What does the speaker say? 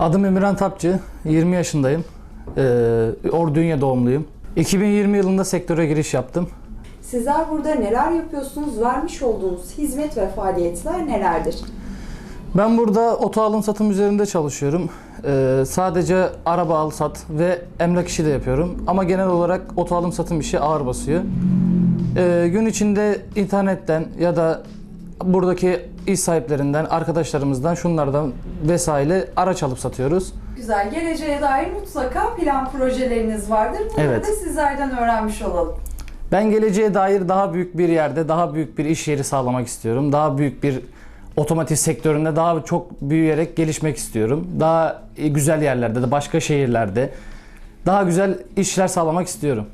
Adım Emirhan Tapçı, 20 yaşındayım. Ee, Ordunya doğumluyum. 2020 yılında sektöre giriş yaptım. Sizler burada neler yapıyorsunuz? Vermiş olduğunuz hizmet ve faaliyetler nelerdir? Ben burada oto alım satım üzerinde çalışıyorum. Ee, sadece araba al sat ve emlak işi de yapıyorum. Ama genel olarak oto alım satım işi ağır basıyor. Ee, gün içinde internetten ya da buradaki iş sahiplerinden, arkadaşlarımızdan, şunlardan vesaire araç alıp satıyoruz. Güzel. Geleceğe dair mutlaka plan projeleriniz vardır. Bunları Evet. da sizlerden öğrenmiş olalım. Ben geleceğe dair daha büyük bir yerde, daha büyük bir iş yeri sağlamak istiyorum. Daha büyük bir otomotiv sektöründe daha çok büyüyerek gelişmek istiyorum. Daha güzel yerlerde de başka şehirlerde daha güzel işler sağlamak istiyorum.